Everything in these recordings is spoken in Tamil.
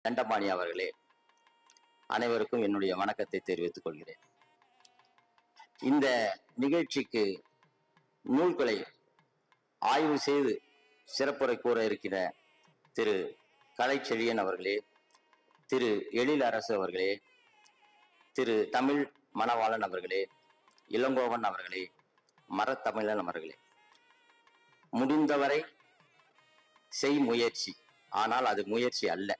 தண்டபாணி அவர்களே அனைவருக்கும் என்னுடைய வணக்கத்தை தெரிவித்துக் கொள்கிறேன். இந்த நிகழ்ச்சிக்கு நூல்களை ஆய்வு செய்து சிறப்புரை கூற இருக்கிற திரு கலைச்செழியன் அவர்களே திரு எழில் அரசு அவர்களே திரு தமிழ் மணவாளன் அவர்களே இளங்கோவன் அவர்களே மரத்தமிழன் அவர்களே. முடிந்தவரை செய் முயற்சி. ஆனால் அது முயற்சி அல்ல.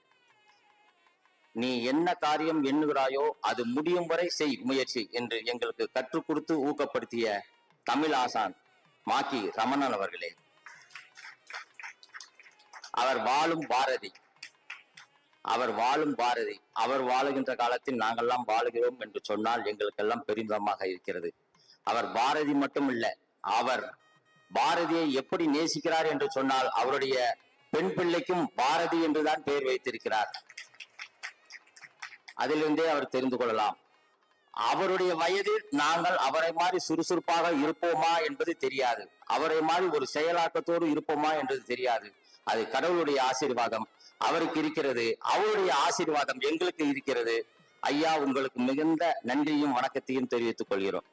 நீ என்ன காரியம் எண்ணுகிறாயோ அது முடியும் வரை செய் முயற்சி என்று எங்களுக்கு கற்றுக் கொடுத்து ஊக்கப்படுத்திய தமிழ் ஆசான் மாக்கி ரமணன் அவர்களே. அவர் வாழும் பாரதி. அவர் வாழும் பாரதி. அவர் வாழுகின்ற காலத்தில் நாங்கெல்லாம் வாழுகிறோம் என்று சொன்னால் எங்களுக்கெல்லாம் பெருமிதமாக இருக்கிறது. அவர் பாரதி மட்டும் இல்ல அவர் பாரதியை எப்படி நேசிக்கிறார் என்று சொன்னால் அவருடைய பெண் பிள்ளைக்கும் பாரதி என்றுதான் பெயர் வைத்திருக்கிறார். அதிலிருந்தே அவர் தெரிந்து கொள்ளலாம். அவருடைய வயதில் நாங்கள் அவரை மாதிரி சுறுசுறுப்பாக இருப்போமா என்பது தெரியாது. அவரை மாதிரி ஒரு செயலாக்கத்தோடு இருப்போமா என்பது தெரியாது. அது கடவுளுடைய ஆசீர்வாதம். அவருக்கு இருக்கிறது அவருடைய ஆசீர்வாதம் எங்களுக்கு இருக்கிறது. ஐயா உங்களுக்கு மிகுந்த நன்றியும் வணக்கத்தையும் தெரிவித்துக் கொள்கிறோம்.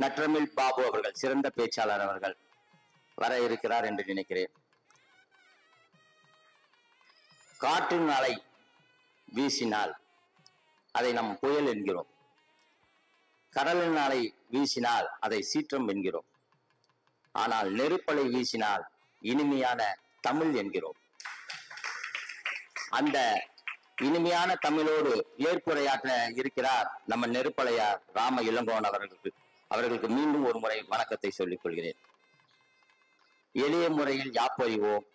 நற்றமிழ் பாபு அவர்கள் சிறந்த பேச்சாளர் அவர்கள் வர இருக்கிறார் என்று நினைக்கிறேன். காற்றின் அலை வீசினால் அதை நாம் புயல் என்கிறோம். கடலின் அலை வீசினால் அதை சீற்றம் என்கிறோம். ஆனால் நெருப்பலை வீசினால் இனிமையான தமிழ் என்கிறோம். அந்த இனிமையான தமிழோடு ஏற்புரையாற்ற இருக்கிறார் நம்ம நெருப்பலையார் ராம இளங்கோவன் அவர்களுக்கு. அவர்களுக்கு மீண்டும் ஒரு முறை வணக்கத்தை சொல்லிக் கொள்கிறேன். எளிய முறையில் யாப்பறிவோம்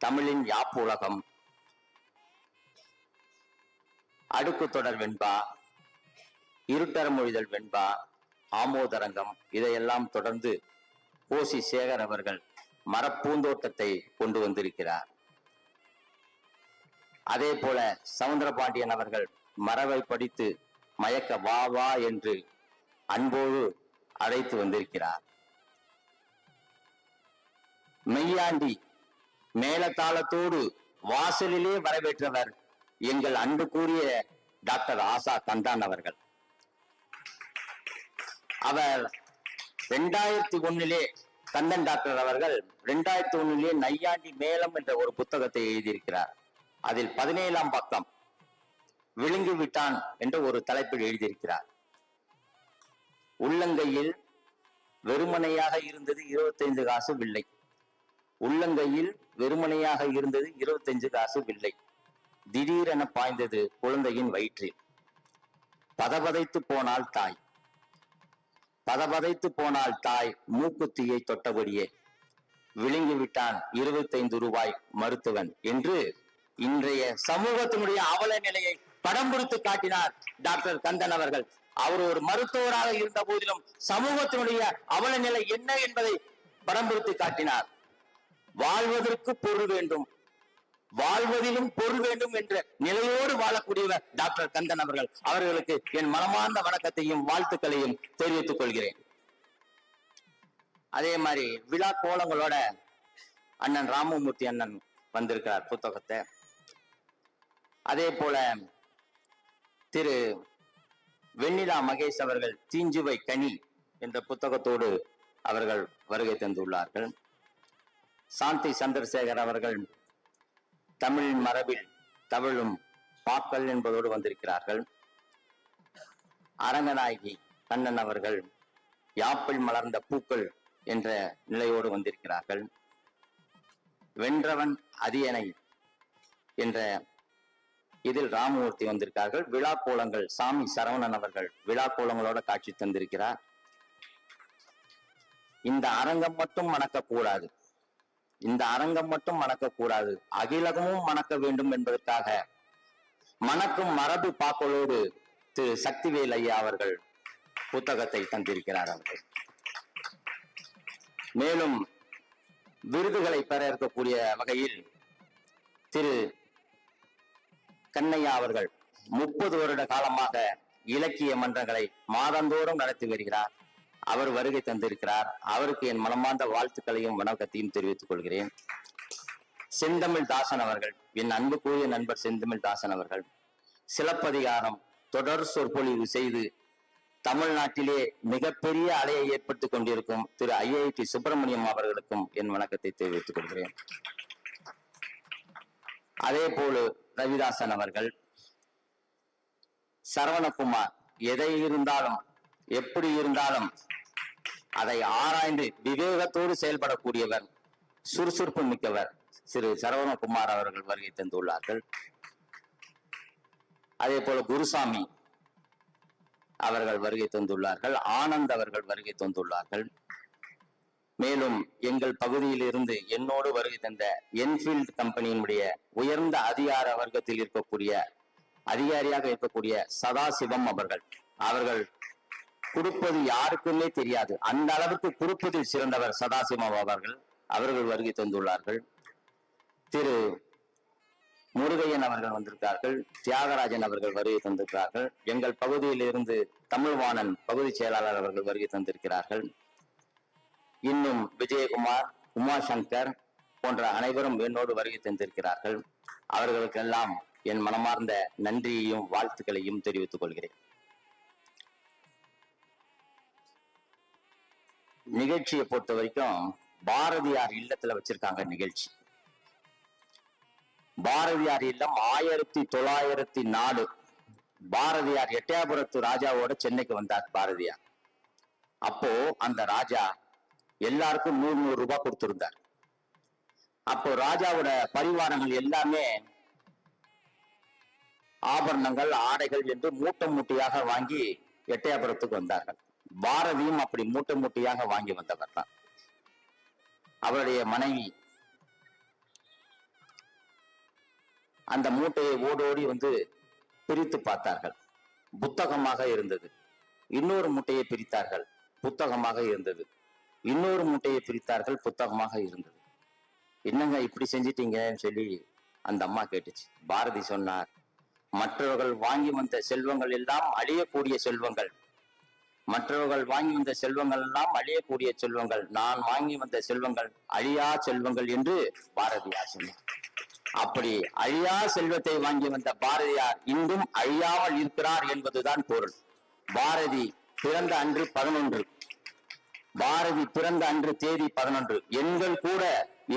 தமிழின் யாப்பு உலகம்? அடுக்கு தொடர் வெண்பா இருட்டர மொழிதல் வெண்பா ஆமோதரங்கம் இதையெல்லாம் தொடர்ந்து ஓசி சேகர் அவர்கள் மரப்பூந்தோட்டத்தை கொண்டு வந்திருக்கிறார். அதே போல சவுந்தரபாண்டியன் அவர்கள் மரவை படித்து மயக்க வா வா என்று அன்போடு அழைத்து வந்திருக்கிறார். மெய்யாண்டி மேலத்தாளத்தோடு வாசலிலே வரவேற்றவர் எங்கள் அன்பு கூறிய டாக்டர் ஆசா தந்தான் அவர்கள். அவர் ரெண்டாயிரத்தி ஒன்னிலே கந்தன் டாக்டர் அவர்கள் ரெண்டாயிரத்தி ஒன்னிலே நையாண்டி மேளம் என்ற ஒரு புத்தகத்தை எழுதியிருக்கிறார். அதில் பதினேழாம் பக்கம் விழுங்கி விட்டான் என்ற ஒரு தலைப்பில் எழுதியிருக்கிறார். உள்ளங்கையில் வெறுமனையாக இருந்தது இருபத்தைந்து காசு வில்லை. உள்ளங்கையில் வெறுமனையாக இருந்தது இருபத்தஞ்சு காசு வில்லை. திடீரென பாய்ந்தது குழந்தையின் வயிற்றில். பதபதைத்து போனால் தாய். பதபதைத்து போனால் தாய் மூக்குத்தியை தொட்டபடியே. விழுங்கிவிட்டான் இருபத்தைந்து ரூபாய் மருத்துவன் என்று இன்றைய சமூகத்தினுடைய அவல நிலையை படம் பிடித்து காட்டினார் டாக்டர் கந்தன் அவர்கள். அவர் ஒரு மருத்துவராக இருந்த போதிலும் சமூகத்தினுடைய அவல நிலை என்ன என்பதை படம் பிடித்து காட்டினார். வாழ்வதற்கு பொருள் வேண்டும் வாழ்வதிலும் பொருள் வேண்டும் என்ற நிலையோடு வாழக்கூடியவர் டாக்டர் கந்தன் அவர்கள். அவர்களுக்கு என் மனமார்ந்த வணக்கத்தையும் வாழ்த்துக்களையும் தெரிவித்துக் கொள்கிறேன். அதே மாதிரி விழா கோலங்களோட அண்ணன் ராமமூர்த்தி அண்ணன் வந்திருக்கிறார் புத்தகத்தை. அதே போல திரு வெண்ணிலா மகேஷ் அவர்கள் தீஞ்சுவை கனி என்ற புத்தகத்தோடு அவர்கள் வருகை தந்துள்ளார்கள். சாந்தி சந்திரசேகர் அவர்கள் தமிழ் மரபில் தவழும் பாக்கள் என்பதோடு வந்திருக்கிறார்கள். அரங்கநாயகி கண்ணன் அவர்கள் யாப்பில் மலர்ந்த பூக்கள் என்ற நிலையோடு வந்திருக்கிறார்கள். வென்றவன் அதியனை என்ற இதில் ராமமூர்த்தி வந்திருக்கார்கள். விழா கோலங்கள் சாமி சரவணன் அவர்கள் விழா கோலங்களோட காட்சி தந்திருக்கிறார். இந்த அரங்கம் மட்டும் மணக்கக்கூடாது. இந்த அரங்கம் மட்டும் மணக்கக்கூடாது அகிலகமும் மணக்க வேண்டும் என்பதற்காக. மணக்கும் மரபு பாக்களோடு திரு சக்திவேல் ஐயா அவர்கள் புத்தகத்தை தந்திருக்கிறார் அவர்கள். மேலும் விருதுகளை பெற இருக்கக்கூடிய வகையில் திரு கண்ணையா அவர்கள் முப்பது வருட காலமாக இலக்கிய மன்றங்களை மாதந்தோறும் நடத்தி வருகிறார். அவர் வருகை தந்திருக்கிறார். அவருக்கு என் மனமார்ந்த வாழ்த்துக்களையும் வணக்கத்தையும் தெரிவித்துக் கொள்கிறேன். செந்தமிழ் தாசன் அவர்கள் என் அன்புக்குரிய நண்பர் செந்தமிழ் தாசன் அவர்கள் சிலப்பதிகாரம் தொடர் சொற்பொழிவு செய்து தமிழ்நாட்டிலே மிகப்பெரிய அலையை ஏற்படுத்திக் கொண்டிருக்கும் திரு ஐஐடி சுப்பிரமணியம் அவர்களுக்கும் என் வணக்கத்தை தெரிவித்துக் கொள்கிறேன். அதே போல ரவிதாசன் அவர்கள் சரவணகுமார் எதை இருந்தாலும் எப்படி இருந்தாலும் அதை ஆராய்ந்து விவேகத்தோடு செயல்படக்கூடியவர் சுறுசுறுப்பு மிக்கவர் சிறு சரவணகுமார் அவர்கள் வருகை தந்துள்ளார்கள். அதே போல குருசாமி அவர்கள் வருகை தந்துள்ளார்கள். ஆனந்த் அவர்கள் வருகை தந்துள்ளார்கள். மேலும் எங்கள் பகுதியில் இருந்து என்னோடு வருகை தந்த என்ஃபீல்ட் கம்பெனியினுடைய உயர்ந்த அதிகார வர்க்கத்தில் இருக்கக்கூடிய அதிகாரியாக இருக்கக்கூடிய சதாசிவம் அவர்கள் அவர்கள் கொடுப்பது யாருக்குமே தெரியாது. அந்த அளவுக்கு கொடுப்பதில் சிறந்தவர் சதாசிவம் அவர்கள் அவர்கள் வருகை தந்துள்ளார்கள். திரு முருகையன் அவர்கள் வந்திருக்கிறார்கள் தியாகராஜன் அவர்கள் வருகை தந்திருக்கிறார்கள் எங்கள் பகுதியில் இருந்து தமிழ்வாணன் பகுதி செயலாளர் அவர்கள் வருகை தந்திருக்கிறார்கள். இன்னும் விஜயகுமார் உமாசங்கர் போன்ற அனைவரும் என்னோடு வருகை தந்திருக்கிறார்கள். அவர்களுக்கெல்லாம் என் மனமார்ந்த நன்றியையும் வாழ்த்துக்களையும் தெரிவித்துக் கொள்கிறேன். நிகழ்ச்சியை பொறுத்த வரைக்கும் பாரதியார் இல்லத்துல வச்சிருக்காங்க நிகழ்ச்சி. பாரதியார் இல்லம் ஆயிரத்தி தொள்ளாயிரத்தி நாலு. பாரதியார் எட்டயபுரத்து ராஜாவோட சென்னைக்கு வந்தார் பாரதியார். அப்போ அந்த ராஜா எல்லாருக்கும் நூறு நூறு ரூபாய் கொடுத்திருந்தார். அப்போ ராஜாவோட பரிவாரங்கள் எல்லாமே ஆபரணங்கள் ஆடைகள் என்று மூட்டை மூட்டையாக வாங்கி எட்டயபுரத்துக்கு வந்தார்கள். பாரதியும் அப்படி மூட்டை மூட்டையாக வாங்கி வந்தவர் தான். அவருடைய மனைவி. அந்த மூட்டையை ஓடோடி வந்து பிரித்து பார்த்தார்கள். புத்தகமாக இருந்தது. இன்னொரு மூட்டையை பிரித்தார்கள். புத்தகமாக இருந்தது. இன்னொரு மூட்டையை பிரித்தார்கள். புத்தகமாக இருந்தது. என்னங்க இப்படி செஞ்சிட்டீங்கன்னு சொல்லி அந்த அம்மா கேட்டுச்சு. பாரதி சொன்னார் மற்றவர்கள் வாங்கி வந்த செல்வங்கள் எல்லாம் அழியக்கூடிய செல்வங்கள். மற்றவர்கள் வாங்கி வந்த செல்வங்கள் எல்லாம் அழியக்கூடிய செல்வங்கள். நான் வாங்கி வந்த செல்வங்கள் அழியா செல்வங்கள் என்று பாரதியார் சொன்னார் அப்படி அழியா செல்வத்தை வாங்கி வந்த பாரதியார் இன்றும் அழியாமல் இருக்கிறார் என்பதுதான் பொருள். பாரதி பிறந்த அன்று பதினொன்று. பாரதி பிறந்த அன்று தேதி பதினொன்று. எண்கள் கூட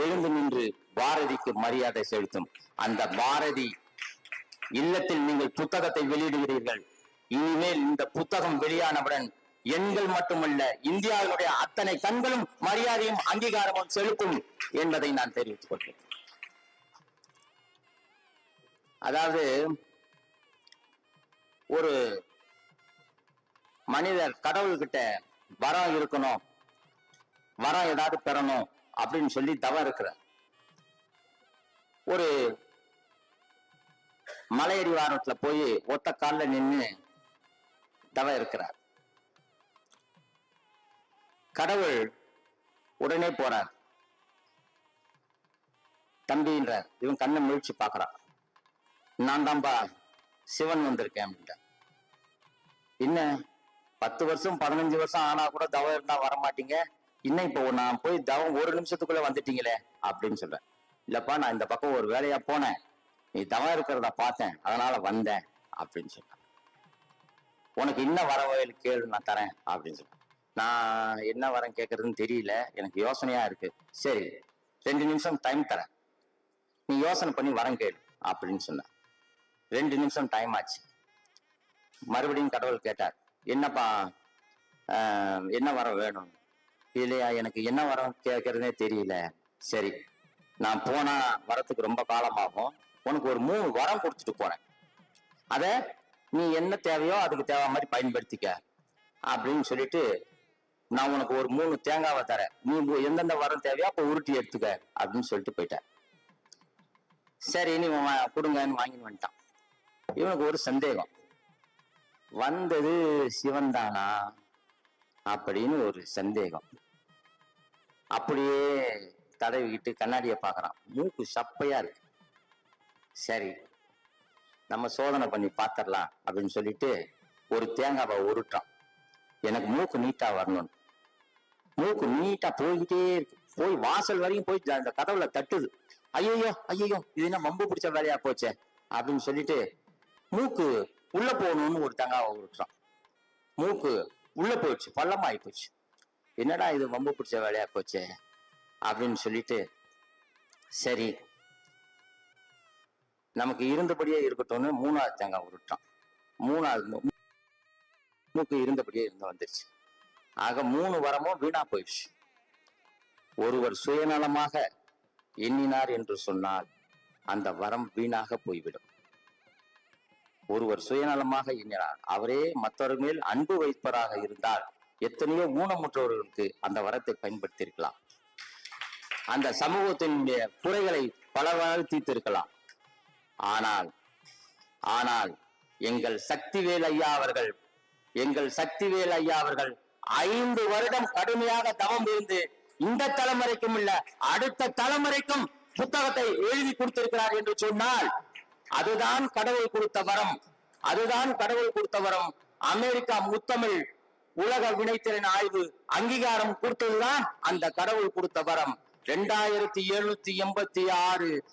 எழுந்து நின்று பாரதிக்கு மரியாதை செலுத்தும். அந்த பாரதி இல்லத்தில் நீங்கள் புத்தகத்தை வெளியிடுகிறீர்கள். இனிமேல் இந்த புத்தகம் வெளியானவுடன் எண்கள் மட்டுமல்ல இந்தியாவினுடைய அத்தனை கண்களும் மரியாதையும் அங்கீகாரமும் செலுத்தும் என்பதை நான் தெரிவித்துக் கொள்கிறேன். அதாவது ஒரு மனிதர் கடவுள்கிட்ட வரம் இருக்கணும் வரம் ஏதாவது பெறணும் அப்படின்னு சொல்லி தவம் இருக்கிறார். ஒரு மலையடி வாரத்துல போய் ஒத்த கால்ல நின்னு தவம் இருக்கிறார். கடவுள் உடனே போறார். தம்பின்றார். இவன் கண்ணை முழிச்சு பார்க்கறான். நான் தான்பா சிவன் வந்திருக்கேன் அப்படின்ட்டார். என்ன? பத்து வருஷம் பதினஞ்சு வருஷம் ஆனா கூட தவம் இருந்தா வர மாட்டீங்க இன்னும் இப்போ நான் போய் தவம் ஒரு நிமிஷத்துக்குள்ள வந்துட்டீங்களே? அப்படின்னு சொல்றேன் இல்லப்பா நான் இந்த பக்கம் ஒரு வேலையா போனேன். நீ தவம் இருக்கிறத பார்த்தேன். அதனால வந்தேன் அப்படின்னு சொல்றேன் உனக்கு இன்னும் வரவேல் கேள்வி நான் தரேன் அப்படின்னு சொல்றேன் நான் என்ன வரேன் கேட்கறதுன்னு தெரியல. எனக்கு யோசனையா இருக்கு. சரி ரெண்டு நிமிஷம் டைம் தரேன். நீ யோசனை பண்ணி வரம் கேளு அப்படின்னு சொன்னேன் ரெண்டு நிமிஷம் டைம் ஆச்சு. மறுபடியும் கடவுள் கேட்டார் என்னப்பா ஆஹ், என்ன வரம் வேணும்? இல்லையா எனக்கு என்ன வரம் கேட்கறதே தெரியல. சரி நான் போனா வரத்துக்கு ரொம்ப காலமாகும். உனக்கு ஒரு மூணு வரம் கொடுத்துட்டு போறேன். அத நீ என்ன தேவையோ அதுக்கு தேவை மாதிரி பயன்படுத்திக்க அப்படின்னு சொல்லிட்டு நான் உனக்கு ஒரு மூணு தேங்காவை தரேன். நீ எந்தெந்த வரம் தேவையோ அப்ப உருட்டி எடுத்துக்க அப்படின்னு சொல்லிட்டு போயிட்டேன். சரி நீ கொடுங்கன்னு வாங்கின்னு வந்துட்டான். இவனுக்கு ஒரு சந்தேகம். வந்தது சிவன் தானா அப்படின்னு ஒரு சந்தேகம். அப்படியே தடவிக்கிட்டு கண்ணாடியை பார்க்குறான். மூக்கு சப்பையா இருக்கு. சரி நம்ம சோதனை பண்ணி பார்த்துடலாம் அப்படின்னு சொல்லிட்டு ஒரு தேங்காவை உருட்டான் எனக்கு மூக்கு நீட்டா வரணும்னு. மூக்கு நீட்டா போய்கிட்டே இருக்கு போய் வாசல் வரையும் போய் அந்த கதவுல தட்டுது. ஐயோ ஐயோ இது என்ன மம்பு பிடிச்ச வேலையா போச்சே? அப்படின்னு சொல்லிட்டு மூக்கு உள்ள போகணும்னு ஒரு தங்காவை விட்டுறான். மூக்கு உள்ள போயிடுச்சு பள்ளமாயி போச்சு. என்னடா இது வம்பு பிடிச்ச வேலையா போச்சே? அப்படின்னு சொல்லிட்டு சரி நமக்கு இருந்தபடியே இருக்கட்டும்னு மூணாவது தேங்காய் உருட்டான் மூணாவது மூக்கு இருந்தபடியே இருந்து வந்துருச்சு. ஆக மூணு வரமும் வீணா போயிடுச்சு. ஒருவர் சுயநலமாக எண்ணினார் என்று சொன்னால் அந்த வரம் வீணாக போய்விடும். ஒருவர் சுயநலமாக எண்ணினார் அவரே மற்றவர் மேல் அன்பு வைப்பதாக இருந்தால் எத்தனையோ ஊனமுற்றவர்களுக்கு அந்த வரத்தை பயன்படுத்தியிருக்கலாம். அந்த சமூகத்தினுடைய குறைகளை பலவாறு தீர்த்திருக்கலாம். ஆனால் ஆனால் எங்கள் சக்திவேல் ஐயா அவர்கள் எங்கள் சக்திவேல் ஐயா அவர்கள் ஐந்து வருடம் கடுமையாக தவம் இருந்து இந்த தலைமுறைக்கும் இல்ல அடுத்த தலைமுறைக்கும் புத்தகத்தை எழுதி கொடுத்திருக்கிறார் என்று சொன்னால் அதுதான் கடவுள் கொடுத்த வரம். அதுதான் கடவுள் கொடுத்த வரம். அமெரிக்கா முத்தமிழ் உலக வினைத்திறன் ஆய்வு அங்கீகாரம் கொடுத்ததுதான் அந்த கடவுள் கொடுத்த வரம். இரண்டாயிரத்தி எழுநூத்தி எண்பத்தி ஆறு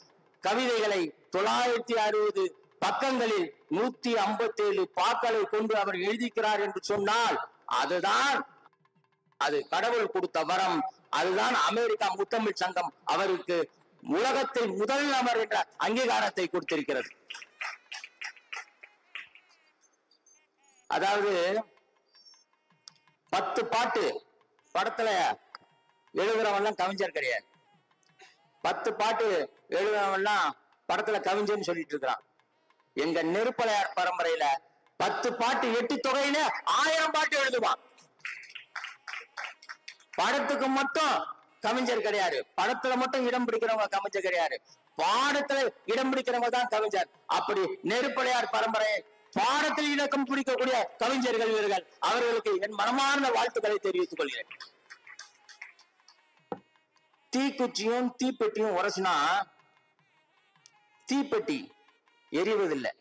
கவிதைகளை தொள்ளாயிரத்தி அறுபது பக்கங்களில் நூத்தி ஐம்பத்தி ஏழு பாக்களை கொண்டு அவர் எழுதிக்கிறார் என்று சொன்னால் அதுதான் அது கடவுள் கொடுத்த வரம். அதுதான் அமெரிக்கா முத்தமிழ் சங்கம் அவருக்கு உலகத்தில் முதல் நபர் என்ற அங்கீகாரத்தை கொடுத்திருக்கிறது. அதாவது பத்து பாட்டு படத்துல எழுதுறவன்லாம் கவிஞர் கிடையாது. பத்து பாட்டு எழுதுறவன்லாம் படத்துல கவிஞர்னு சொல்லிட்டு இருக்கிறான். எங்க நெருப்பலையார் பரம்பரையில பத்து பாட்டு எட்டு தொகையில ஆயிரம் பாட்டு எழுதுவான் படத்துக்கு மட்டும் கவிஞர் கிடையாது. படத்துல மட்டும் இடம் பிடிக்கிறவங்க கவிஞர் கிடையாது. பாடத்துல இடம் பிடிக்கிறவங்க தான் கவிஞர். அப்படி நெருப்படையார் பரம்பரை பாடத்தில் இலக்கம் பிடிக்கக்கூடிய கவிஞர்கள் இவர்கள். அவர்களுக்கு என் மனமார்ந்த வாழ்த்துக்களை தெரிவித்துக் கொள்கிறேன். தீக்குச்சியும் தீப்பெட்டியும் உரசினா தீப்பெட்டி எரிவதில்லை.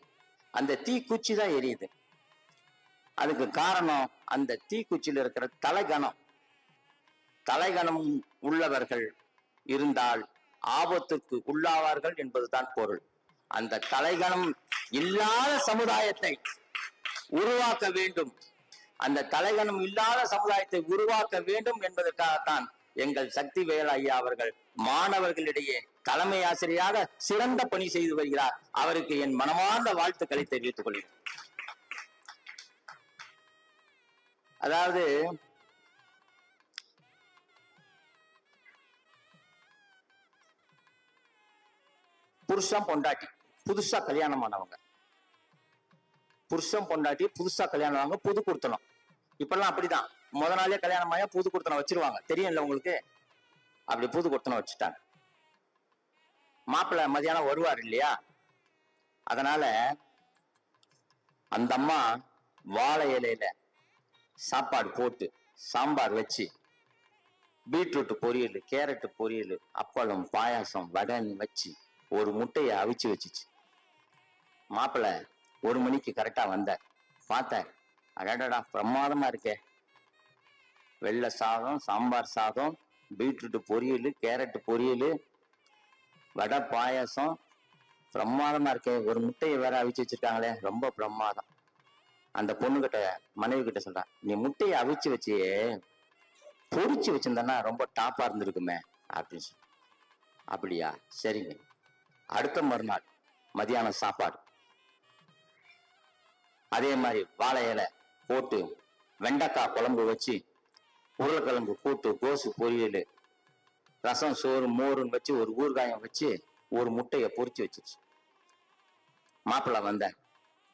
அந்த தீக்குச்சி தான் எரியுது. அதுக்கு காரணம் அந்த தீக்குச்சியில் இருக்கிற தலைகணம். தலைகணம் உள்ளவர்கள் இருந்தால் ஆபத்துக்கு உள்ளாவார்கள் என்பதுதான் பொருள். அந்த தலைகணம் இல்லாத சமுதாயத்தை உருவாக்க வேண்டும். அந்த தலைகணம் இல்லாத சமுதாயத்தை உருவாக்க வேண்டும் என்பதற்காகத்தான் எங்கள் சக்தி வேல் ஐயா அவர்கள் மாணவர்களிடையே தலைமை ஆசிரியராக சிறந்த பணி செய்து வருகிறார். அவருக்கு என் மனமார்ந்த வாழ்த்துக்களை தெரிவித்துக் கொள்கிறேன். அதாவது புருஷன் பொண்டாட்டி புதுசா கல்யாணம் ஆனவங்க. புருஷன் பொண்டாட்டி புதுசா கல்யாணம் ஆனவங்க புது கொடுத்தனும். இப்பெல்லாம் அப்படிதான். முத நாளே கல்யாணம் ஆயா புது கொடுத்தனம் வச்சிருவாங்க. தெரியும்ல உங்களுக்கு? அப்படி புது கொடுத்தனம் வச்சுட்டாங்க. மாப்பிள்ளை மதியானம் வருவார் இல்லையா? அதனால அந்த அம்மா வாழை இலையில சாப்பாடு போட்டு சாம்பார் வச்சு பீட்ரூட் பொரியல் கேரட் பொரியல் அப்பளம் பாயாசம் வடன் வச்சு ஒரு முட்டையை அவிச்சு வச்சுச்சு. மாப்பிள்ளை ஒரு மணிக்கு கரெக்டா வந்தார். பார்த்தார். அடடடா பிரமாதமா இருக்கே. வெள்ளை சாதம் சாம்பார் சாதம் பீட்ரூட் பொரியல் கேரட் பொரியல் வடை பாயாசம் பிரமாதமா இருக்கே. ஒரு முட்டையை வேற அவிச்சு வச்சிருக்காங்களே. ரொம்ப பிரமாதம் அந்த பொண்ணுகிட்ட மனைவி கிட்ட சொல்றான் நீ முட்டையை அவிச்சு வச்சியே பொரிச்சு வச்சிருந்தனா ரொம்ப டாப்பா இருந்திருக்குமே அப்படின்னு சொல்லி. அப்படியா? சரிங்க. அடுத்த மறுநாள் மதியானம் சாப்பாடு. அதே மாதிரி வாழை இலை போட்டு வெண்டைக்காய் குழம்பு வச்சு உருளைக்கிழங்கு கூட்டு கோசு பொரியல் ரசம் சோறு மோருன்னு வச்சு ஒரு ஊறுகாயம் வச்சு ஒரு முட்டையை பொரிச்சு வச்சிருச்சு. மாப்பிள்ள வந்தேன்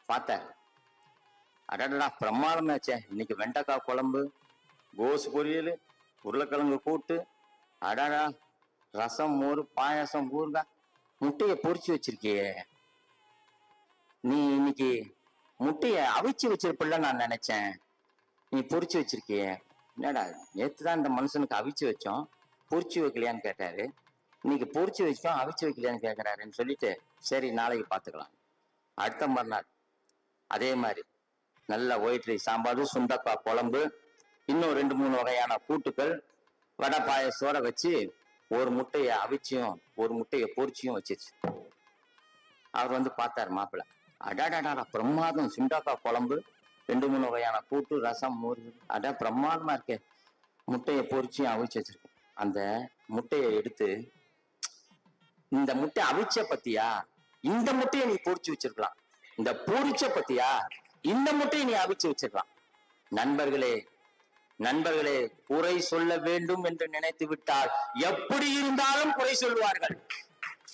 பார்த்தேன் அடடா பிரமாதமாச்சே இன்னைக்கு வெண்டைக்காய் குழம்பு கோசு பொரியல் உருளைக்கிழங்கு கூட்டு அடடா ரசம் மோர் பாயாசம் ஊறுகாய் முட்டையை பொரிச்சு வச்சிருக்கியே. நீ இன்னைக்கு முட்டையை அவிச்சு வச்சிருப்பில்ல நான் நினைச்சேன். நீ பொரிச்சு வச்சிருக்கிய. என்னடா நேத்து தான் இந்த மனுஷனுக்கு அவிச்சு வச்சோம். பொரிச்சு வைக்கலையான்னு கேட்டாரு. இன்னைக்கு பொறிச்சு வச்சோம் அவிச்சு வைக்கலையான்னு கேட்கறாருன்னு சொல்லிட்டு சரி நாளைக்கு பார்த்துக்கலாம் அடுத்த மறுநாள் அதே மாதிரி. நல்ல ஒயிட் ரைஸ் சாம்பார் சுண்டக்காய் குழம்பு இன்னும் ரெண்டு மூணு வகையான கூட்டுக்கள் வடை பாயசோட வச்சு ஒரு முட்டையை அவிச்சியும் ஒரு முட்டையை பொறிச்சியும் வச்சிருச்சு. அவர் வந்து பார்த்தாரு மாப்பிள்ள அடாடாடா பிரமாதம் சுண்டாக்காய் குழம்பு ரெண்டு மூணு வகையான கூட்டு ரசம் மோர் அடா பிரமாதமா இருக்கே. முட்டையை பொரிச்சியும் அவிச்சு வச்சிருக்கேன். அந்த முட்டையை எடுத்து இந்த முட்டை அவிச்ச பத்தியா? இந்த முட்டையை நீ பொறிச்சு வச்சிருக்கலாம். இந்த பூரிச்ச பத்தியா? இந்த முட்டையை நீ அவிச்சு வச்சிருக்கலாம். நண்பர்களே நண்பர்களே குறை சொல்ல வேண்டும் என்று நினைத்து விட்டால் எப்படி இருந்தாலும் குறை சொல்வார்கள்.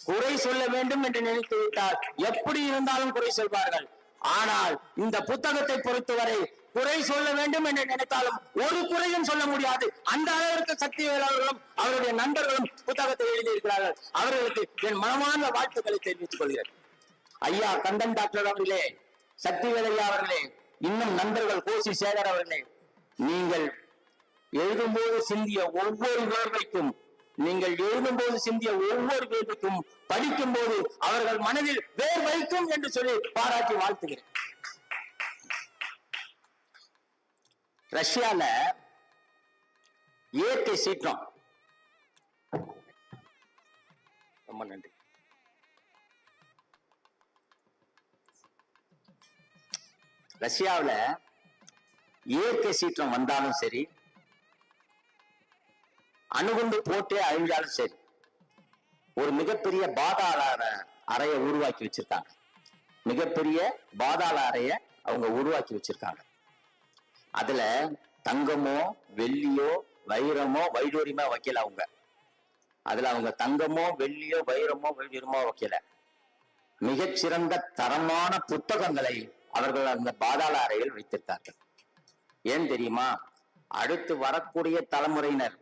குறை சொல்ல வேண்டும் என்று நினைத்து விட்டால் எப்படி இருந்தாலும் குறை சொல்வார்கள். ஆனால் இந்த புத்தகத்தை பொறுத்தவரை குறை சொல்ல வேண்டும் என்று நினைத்தாலும் ஒரு குறையும் சொல்ல முடியாது. அந்த அளவிற்கு சக்தி வேளாளர்களும் அவருடைய நண்பர்களும் புத்தகத்தை எழுதியிருக்கிறார்கள். அவர்களுக்கு என் மனமான வாழ்த்துக்களை தெரிவித்துக் கொள்கிறேன். ஐயா கந்தன் டாக்டர் அவர்களே சக்தி வேலையா அவர்களே இன்னும் நண்பர்கள் கோசி சேகர் அவர்களே நீங்கள் எழுதும்போது சிந்திய ஒவ்வொரு வேர்வைக்கும் நீங்கள் எழுதும்போது சிந்திய ஒவ்வொரு வேர்வைக்கும் படிக்கும் போது அவர்கள் மனதில் வேர் வைக்கும் என்று சொல்லி பாராட்டி வாழ்த்துகிறேன். ரஷ்யால இயற்கை சீற்றம். ரொம்ப நன்றி. ரஷ்யாவுல இயற்கை சீற்றம் வந்தாலும் சரி அணுகுண்டு போட்டே அழிஞ்சாலும் சரி ஒரு மிகப்பெரிய பாதாள அறையை உருவாக்கி வச்சிருக்காங்க. மிகப்பெரிய பாதாள அறைய அவங்க உருவாக்கி வச்சிருக்காங்க. அதுல தங்கமோ வெள்ளியோ வைரமோ வைடூரியமா வைக்கல அவங்க. அதுல அவங்க தங்கமோ வெள்ளியோ வைரமோ வைடூரியமோ வைக்கல. மிகச்சிறந்த தரமான புத்தகங்களை அவர்கள் அந்த பாதாள அறையில் வைத்திருக்கார்கள் ஏன் தெரியுமா? அடுத்து வரக்கூடிய தலைமுறையினர்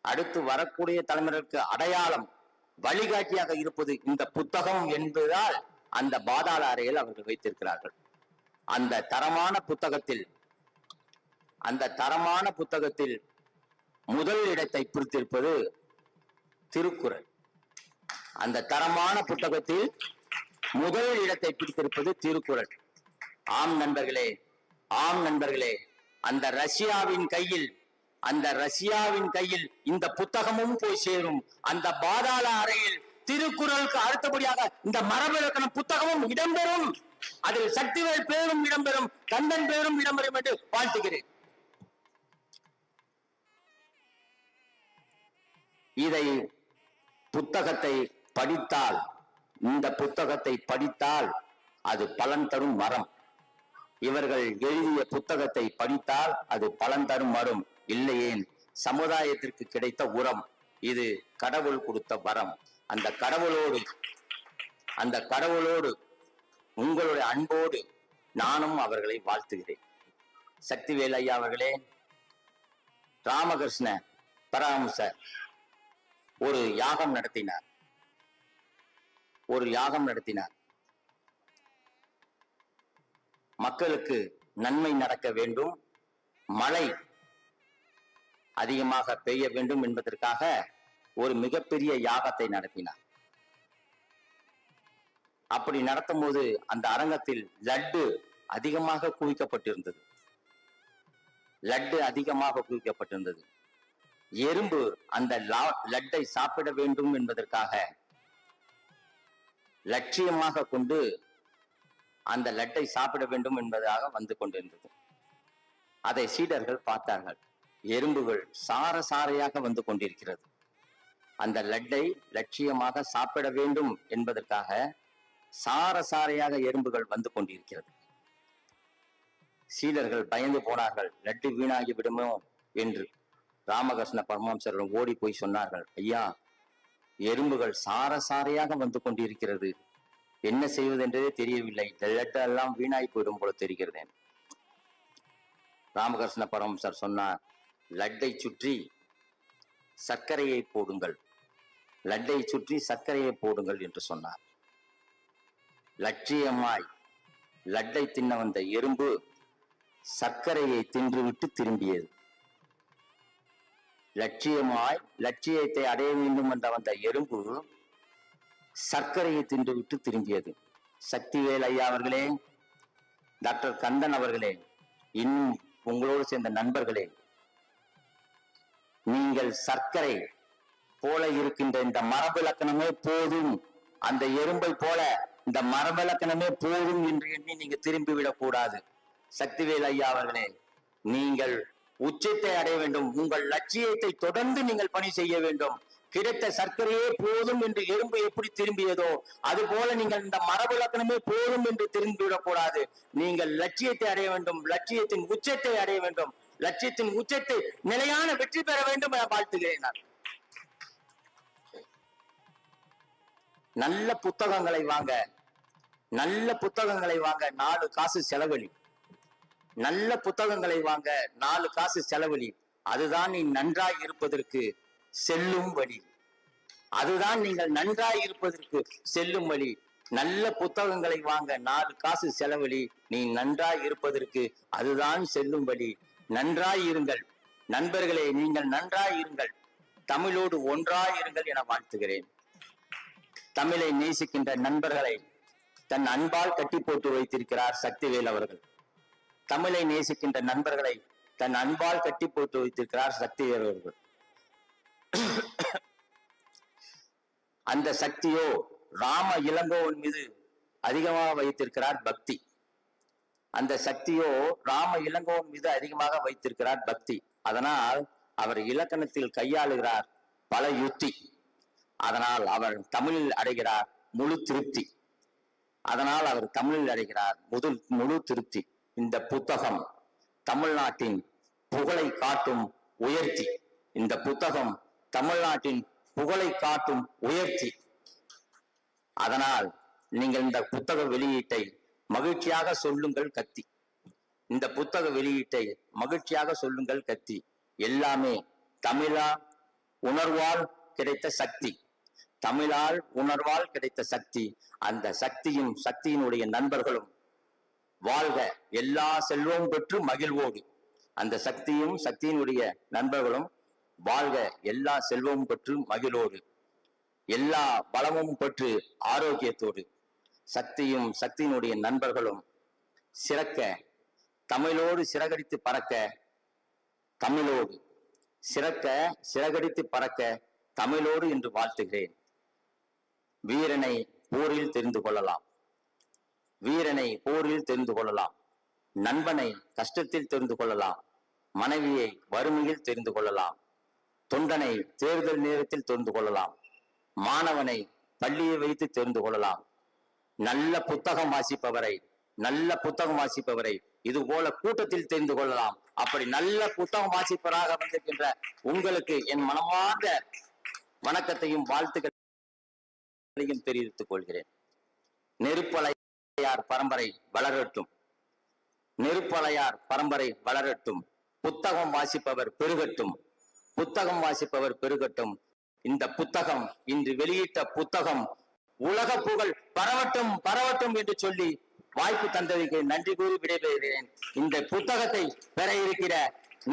அடுத்து வரக்கூடிய தலைமுறைக்கு அடையாளம் வழிகாட்டியாக இருப்பது இந்த புத்தகம் என்பதால் அந்த பாதாள அறையில் அவர்கள் வைத்திருக்கிறார்கள். அந்த தரமான புத்தகத்தில் அந்த தரமான புத்தகத்தில் முதல் இடத்தை பிடித்திருப்பது திருக்குறள். அந்த தரமான புத்தகத்தில் முதல் இடத்தை பிடித்திருப்பது திருக்குறள். ஆம் நண்பர்களே ஆம் நண்பர்களே அந்த ரஷ்யாவின் கையில் அந்த ரஷ்யாவின் கையில் இந்த புத்தகமும் போய் சேரும். அந்த பாதாள அறையில் திருக்குறளுக்கு அடுத்தபடியாக இந்த மரபிலக்கணம் புத்தகமும் இடம்பெறும். அதில் சக்திவேல் பேரும் இடம்பெறும் கந்தன் பேரும் இடம்பெறும் என்று வாழ்த்துகிறேன். இதை புத்தகத்தை படித்தால் இந்த புத்தகத்தை படித்தால் அது பலன் தரும் மரம். இவர்கள் எழுதிய புத்தகத்தை படித்தால் அது பலன் தரும் மரம். இல்லையேன் சமுதாயத்திற்கு கிடைத்த உரம். இது கடவுள் கொடுத்த வரம். அந்த கடவுளோடு அந்த கடவுளோடு உங்களுடைய அன்போடு நானும் அவர்களை வாழ்த்துகிறேன். சக்திவேல் ஐயா அவர்களே ராமகிருஷ்ண பரமஹம்சர். ஒரு யாகம் நடத்தினார். ஒரு யாகம் நடத்தினார். மக்களுக்கு நன்மை நடக்க வேண்டும். மழை அதிகமாக பெய்ய வேண்டும் என்பதற்காக ஒரு மிகப்பெரிய யாகத்தை நடத்தினார். அப்படி நடத்தும் போது அந்த அரங்கத்தில் லட்டு அதிகமாக குவிக்கப்பட்டிருந்தது. லட்டு அதிகமாக குவிக்கப்பட்டிருந்தது. எறும்பு அந்த லட்டை சாப்பிட வேண்டும் என்பதற்காக லட்சியமாக கொண்டு அந்த லட்டை சாப்பிட வேண்டும் என்பதாக வந்து கொண்டிருந்தது. அதை சீடர்கள் பார்த்தார்கள். எறும்புகள் சார சாரையாக வந்து கொண்டிருக்கிறது. அந்த லட்டை லட்சியமாக சாப்பிட வேண்டும் என்பதற்காக சார சாரையாக எறும்புகள் வந்து கொண்டிருக்கிறது. சீடர்கள் பயந்து போனார்கள். லட்டு வீணாகி விடுமோ என்று. ராமகிருஷ்ண பரமஹம்சர்கள் ஓடி போய் சொன்னார்கள் ஐயா எறும்புகள் சார சாரையாக வந்து கொண்டிருக்கிறது. என்ன செய்வது தெரியவில்லை. எல்லாம் வீணாய் போயிடும் போல தெரிகிறது. ராமகிருஷ்ண பரமஹம்சர் சொன்னார் லட்டை சுற்றி சர்க்கரையை போடுங்கள். லட்டை சுற்றி சர்க்கரையை போடுங்கள் என்று சொன்னார். லட்சியமாய் லட்டை தின்ன வந்த எறும்பு சர்க்கரையை தின்றுவிட்டு திரும்பியது. லட்சியமாய் லட்சியத்தை அடைய வேண்டும் என்ற வந்த எறும்பு சர்க்கரையை தின்றுவிட்டு திரும்பியது. சக்திவேல் ஐயா அவர்களே டாக்டர் கந்தன் அவர்களே இன்னும் உங்களோடு சேர்ந்த நண்பர்களே நீங்கள் சர்க்கரை போல இருக்கின்ற இந்த மரபிலக்கணமே போதும். அந்த எறும்பை போல இந்த மரபிலக்கணமே போதும் என்று எண்ணி நீங்க திரும்பி விடக்கூடாது. சக்திவேல் ஐயா அவர்களே நீங்கள் உச்சத்தை அடைய வேண்டும். உங்கள் லட்சியத்தை தொடர்ந்து நீங்கள் பணி செய்ய வேண்டும். கிடைத்த சர்க்கரையே போதும் என்று எறும்பு எப்படி திரும்பியதோ அது போல நீங்கள் இந்த மரபு லக்கணமே போதும் என்று திரும்பிவிடக் கூடாது நீங்கள் லட்சியத்தை அடைய வேண்டும். லட்சியத்தின் உச்சத்தை அடைய வேண்டும். லட்சியத்தின் உச்சத்தை நிலையான வெற்றி பெற வேண்டும் என வாழ்த்துகிறேன் நான். நல்ல புத்தகங்களை வாங்க. நல்ல புத்தகங்களை வாங்க. நாலு காசு செலவழி. நல்ல புத்தகங்களை வாங்க நாலு காசு செலவழி அதுதான் நீ நன்றாய் இருப்பதற்கு செல்லும் வழி. அதுதான் நீங்கள் நன்றாய் இருப்பதற்கு செல்லும் வழி. நல்ல புத்தகங்களை வாங்க நாலு காசு செலவழி நீ நன்றாய் இருப்பதற்கு அதுதான் செல்லும் வழி. நன்றாய் இருங்கள். நண்பர்களே நீங்கள் நன்றாய் இருங்கள். தமிழோடு ஒன்றாய் இருங்கள் என வாழ்த்துகிறேன். தமிழை நேசிக்கின்ற நண்பர்களை தன் அன்பால் கட்டி போட்டு வைத்திருக்கிறார் சக்திவேல் அவர்கள். தமிழை நேசிக்கின்ற நண்பர்களை தன் அன்பால் கட்டி போட்டு வைத்திருக்கிறார் சக்தி அவர்கள். அந்த சக்தியோ ராம இளங்கோவன் மீது அதிகமாக வைத்திருக்கிறார் பக்தி. அந்த சக்தியோ ராம இளங்கோவன் மீது அதிகமாக வைத்திருக்கிறார் பக்தி. அதனால் அவர் இலக்கணத்தில் கையாளுகிறார் பல யுத்தி. அதனால் அவர் தமிழில் அடைகிறார் முழு திருப்தி. அதனால் அவர் தமிழில் அடைகிறார் முதல் முழு திருப்தி. இந்த புத்தகம் தமிழ்நாட்டின் புகழை காட்டும் உயர்த்தி. இந்த புத்தகம் தமிழ்நாட்டின் புகழை காட்டும் உயர்த்தி. அதனால் நீங்கள் இந்த புத்தக வெளியீட்டை மகிழ்ச்சியாக சொல்லுங்கள் கத்தி. இந்த புத்தக வெளியீட்டை மகிழ்ச்சியாக சொல்லுங்கள் கத்தி. எல்லாமே தமிழா உணர்வால் கிடைத்த சக்தி. தமிழால் உணர்வால் கிடைத்த சக்தி. அந்த சக்தியும் சக்தியினுடைய நண்பர்களும் வாழ்க. எல்லா செல்வம் பெற்று மகிழ்வோடு. அந்த சக்தியும் சக்தியினுடைய நண்பர்களும் வாழ்க. எல்லா செல்வமும் பெற்று மகிழோடு எல்லா பலமும் பெற்று ஆரோக்கியத்தோடு. சக்தியும் சக்தியினுடைய நண்பர்களும் சிறக்க. தமிழோடு சிறகடித்து பறக்க. தமிழோடு சிறக்க சிறகடித்து பறக்க தமிழோடு என்று வாழ்த்துகிறேன். வீரனை போரில் தெரிந்து கொள்ளலாம். வீரனை போரில் தெரிந்து கொள்ளலாம். நண்பனை கஷ்டத்தில் தெரிந்து கொள்ளலாம். மனைவியை வறுமையில் தெரிந்து கொள்ளலாம். தொண்டனை தேர்தல் நேரத்தில் தெரிந்து கொள்ளலாம். மாணவனை பள்ளியை வைத்து தெரிந்து கொள்ளலாம். நல்ல புத்தகம் வாசிப்பவரை நல்ல புத்தகம் வாசிப்பவரை இது போல கூட்டத்தில் தெரிந்து கொள்ளலாம். அப்படி நல்ல புத்தகம் வாசிப்பவராக வந்திருக்கின்ற உங்களுக்கு என் மனமார்ந்த வணக்கத்தையும் வாழ்த்துக்களையும் தெரிவித்துக் கொள்கிறேன். நெருப்பலை நெருப்பலையார் பரம்பரை வளரட்டும். நெருப்பலையார் பரம்பரை வளரட்டும். புத்தகம் வாசிப்பவர் பெருகட்டும். புத்தகம் வாசிப்பவர் பெருகட்டும். இந்த புத்தகம் இன்று வெளியிட்ட புத்தகம் உலக புகழ் பரவட்டும் பரவட்டும் என்று சொல்லி வாய்ப்பு தந்ததுக்கு நன்றி கூறி விடைபெறுகிறேன். இந்த புத்தகத்தை பெற இருக்கிற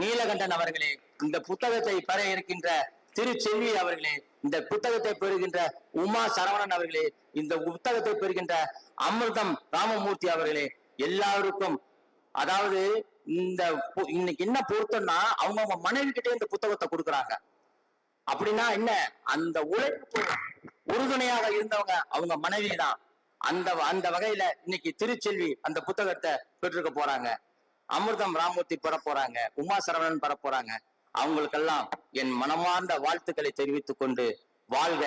நீலகண்டன் அவர்களே இந்த புத்தகத்தை பெற இருக்கின்ற திருச்செல்வி அவர்களே இந்த புத்தகத்தை பெறுகின்ற உமா சரவணன் அவர்களே இந்த புத்தகத்தை பெறுகின்ற அமிர்தம் ராமமூர்த்தி அவர்களே எல்லாருக்கும். அதாவது இந்த இன்னைக்கு என்ன பொருத்தம்னா அவங்கவுங்க மனைவி கிட்டே இந்த புத்தகத்தை கொடுக்குறாங்க. அப்படின்னா என்ன? அந்த உழைப்பு உறுதுணையாக இருந்தவங்க அவங்க மனைவி தான் அந்த அந்த வகையில இன்னைக்கு திருச்செல்வி அந்த புத்தகத்தை பெற்றிருக்க போறாங்க. அமிர்தம் ராமூர்த்தி பெற போறாங்க. உமா சரவணன் பெற போறாங்க. அவங்களுக்கெல்லாம் என் மனமார்ந்த வாழ்த்துக்களை தெரிவித்துக் கொண்டு வாழ்க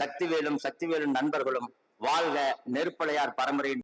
சக்திவேலும் சக்திவேலும் நண்பர்களும். வாழ்க நெருப்பலையார் பரம்பரையின்